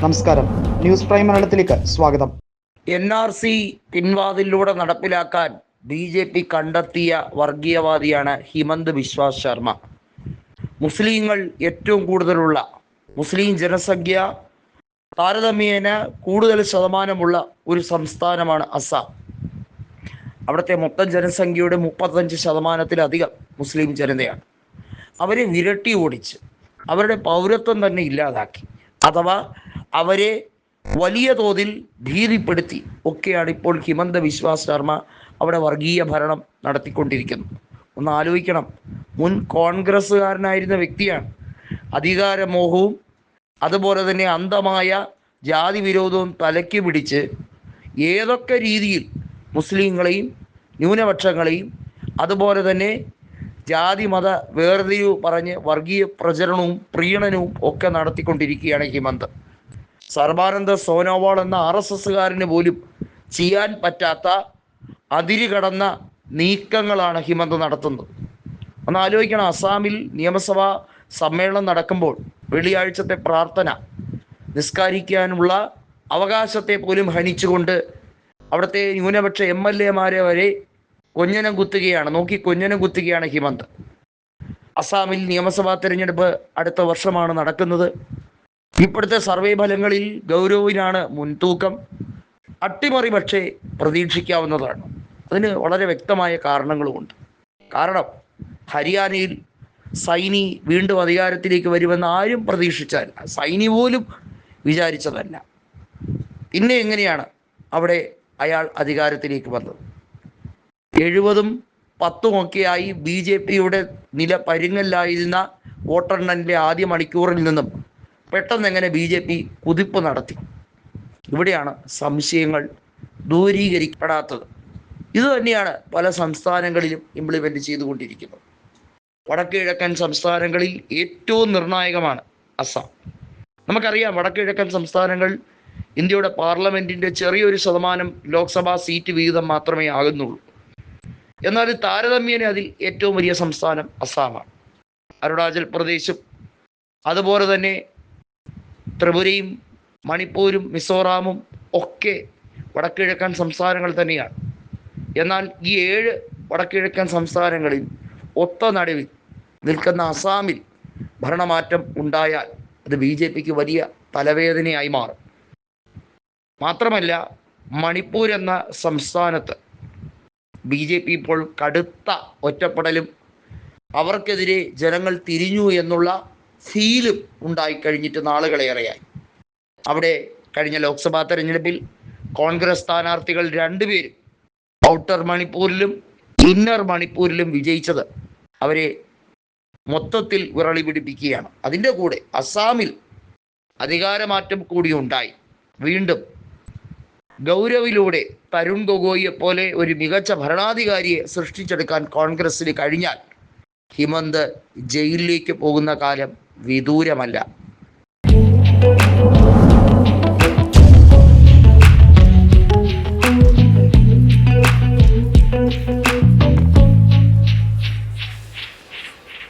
നമസ്കാരം. News prime മലയാളത്തിലേക്ക് സ്വാഗതം. എൻ ആർ സി പിൻവാതിലൂടെ നടപ്പിലാക്കാൻ ബി ജെ പി കണ്ടെത്തിയ വർഗീയവാദിയാണ് ഹിമന്ത് ബിശ്വാസ് ശർമ്മ. മുസ്ലിങ്ങൾ ഏറ്റവും കൂടുതലുള്ള മുസ്ലിം ജനസംഖ്യ താരതമ്യേന കൂടുതൽ ശതമാനമുള്ള ഒരു സംസ്ഥാനമാണ് അസം അവിടുത്തെ മൊത്തം ജനസംഖ്യയുടെ മുപ്പത്തഞ്ച് ശതമാനത്തിലധികം മുസ്ലിം ജനതയാണ്. അവരെ വിരട്ടി ഓടിച്ച് അവരുടെ പൗരത്വം തന്നെ ഇല്ലാതാക്കി. അഥവാ അവരെ വലിയ തോതിൽ ഭീതിപ്പെടുത്തി ഒക്കെയാണ് ഇപ്പോൾ ഹിമന്ത വിശ്വാസ് ശർമ്മ അവിടെ വർഗീയ ഭരണം നടത്തിക്കൊണ്ടിരിക്കുന്നത്. ഒന്ന് ആലോചിക്കണം. മുൻ കോൺഗ്രസ്സുകാരനായിരുന്ന വ്യക്തിയാണ്. അധികാരമോഹവും അതുപോലെ തന്നെ അന്ധമായ ജാതി വിരോധവും തലയ്ക്ക് പിടിച്ച് ഏതൊക്കെ രീതിയിൽ മുസ്ലിങ്ങളെയും ന്യൂനപക്ഷങ്ങളെയും അതുപോലെ തന്നെ ജാതി മത വേർതിരിവ് പറഞ്ഞ് വർഗീയ പ്രചരണവും പ്രീണനവും ഒക്കെ നടത്തിക്കൊണ്ടിരിക്കുകയാണ് ഹിമന്ത്. സർബാനന്ദ സോനോവാൾ എന്ന ആർ എസ് എസ്സുകാരന് പോലും ചെയ്യാൻ പറ്റാത്ത അതിര് കടന്ന നീക്കങ്ങളാണ് ഹിമന്ത് നടത്തുന്നത്. ഒന്ന് ആലോചിക്കണം. അസാമിൽ നിയമസഭാ സമ്മേളനം നടക്കുമ്പോൾ വെള്ളിയാഴ്ചത്തെ പ്രാർത്ഥന നിസ്കാരിക്കാനുള്ള അവകാശത്തെ പോലും ഹനിച്ചുകൊണ്ട് അവിടുത്തെ ന്യൂനപക്ഷ എം എൽ എമാരെ വരെ കൊഞ്ഞനം കുത്തുകയാണ്. നോക്കി കൊഞ്ഞനം കുത്തുകയാണ് ഹിമന്ത്. അസാമിൽ നിയമസഭാ തിരഞ്ഞെടുപ്പ് അടുത്ത വർഷമാണ് നടക്കുന്നത്. ഇപ്പോഴത്തെ സർവേ ഫലങ്ങളിൽ ഗൗരവിനാണ് മുൻതൂക്കം. അട്ടിമറി പക്ഷേ പ്രതീക്ഷിക്കാവുന്നതാണ്. അതിന് വളരെ വ്യക്തമായ കാരണങ്ങളുമുണ്ട്. കാരണം ഹരിയാനയിൽ സൈനി വീണ്ടും അധികാരത്തിലേക്ക് വരുമെന്ന് ആരും പ്രതീക്ഷിച്ചതല്ല സൈനി പോലും വിചാരിച്ചതല്ല. പിന്നെ എങ്ങനെയാണ് അവിടെ അയാൾ അധികാരത്തിലേക്ക് വന്നത്? എഴുപതും പത്തും ഒക്കെയായി ബി ജെ പിയുടെ നില പരുങ്ങല്ലായിരുന്ന വോട്ടെണ്ണലിന്റെ ആദ്യ മണിക്കൂറിൽ നിന്നും പെട്ടെന്ന് എങ്ങനെ ബി ജെ പി കുതിപ്പ് നടത്തി. ഇവിടെയാണ് സംശയങ്ങൾ ദൂരീകരിക്കപ്പെടാത്തത്. ഇത് തന്നെയാണ് പല സംസ്ഥാനങ്ങളിലും ഇംപ്ലിമെന്റ് ചെയ്തുകൊണ്ടിരിക്കുന്നത്. വടക്കുകിഴക്കൻ സംസ്ഥാനങ്ങളിൽ ഏറ്റവും നിർണായകമാണ് അസം. നമുക്കറിയാം വടക്കുകിഴക്കൻ സംസ്ഥാനങ്ങൾ ഇന്ത്യയുടെ പാർലമെന്റിന്റെ ചെറിയൊരു ശതമാനം ലോക്സഭാ സീറ്റ് വിഹിതം മാത്രമേ ആകുന്നുള്ളൂ. എന്നാൽ താരതമ്യേന അതിൽ ഏറ്റവും വലിയ സംസ്ഥാനം അസാമാണ്. അരുണാചൽ പ്രദേശും അതുപോലെ തന്നെ ത്രിപുരയും മണിപ്പൂരും മിസോറാമും ഒക്കെ വടക്കിഴക്കൻ സംസ്ഥാനങ്ങൾ തന്നെയാണ്. എന്നാൽ ഈ ഏഴ് വടക്കിഴക്കൻ സംസ്ഥാനങ്ങളിൽ ഒത്ത നടുവിൽ നിൽക്കുന്ന അസാമിൽ ഭരണമാറ്റം ഉണ്ടായാൽ അത് ബി ജെ പിക്ക് വലിയ തലവേദനയായി മാറും. മാത്രമല്ല മണിപ്പൂർ എന്ന സംസ്ഥാനത്ത് ബി ജെ പി ഇപ്പോൾ കടുത്ത ഒറ്റപ്പെടലും അവർക്കെതിരെ ജനങ്ങൾ തിരിഞ്ഞു എന്നുള്ള ഫീലും ഉണ്ടായിക്കഴിഞ്ഞിട്ട് നാളുകളേറെയായി അവിടെ കഴിഞ്ഞ ലോക്സഭാ തെരഞ്ഞെടുപ്പിൽ കോൺഗ്രസ് സ്ഥാനാർത്ഥികൾ രണ്ടുപേരും ഔട്ടർ മണിപ്പൂരിലും ഇന്നർ മണിപ്പൂരിലും വിജയിച്ചത് അവരെ മൊത്തത്തിൽ വിറളി പിടിപ്പിക്കുകയാണ്. അതിന്റെ കൂടെ അസാമിൽ അധികാരമാറ്റം കൂടി ഉണ്ടായി. വീണ്ടും ഗൗരവിലൂടെ തരുൺ ഗൊഗോയിയെ പോലെ ഒരു മികച്ച ഭരണാധികാരിയെ സൃഷ്ടിച്ചെടുക്കാൻ കോൺഗ്രസ്സിന് കഴിഞ്ഞാൽ ഹിമന്ത് ജയിലിലേക്ക് പോകുന്ന കാലം വിദൂരമല്ല.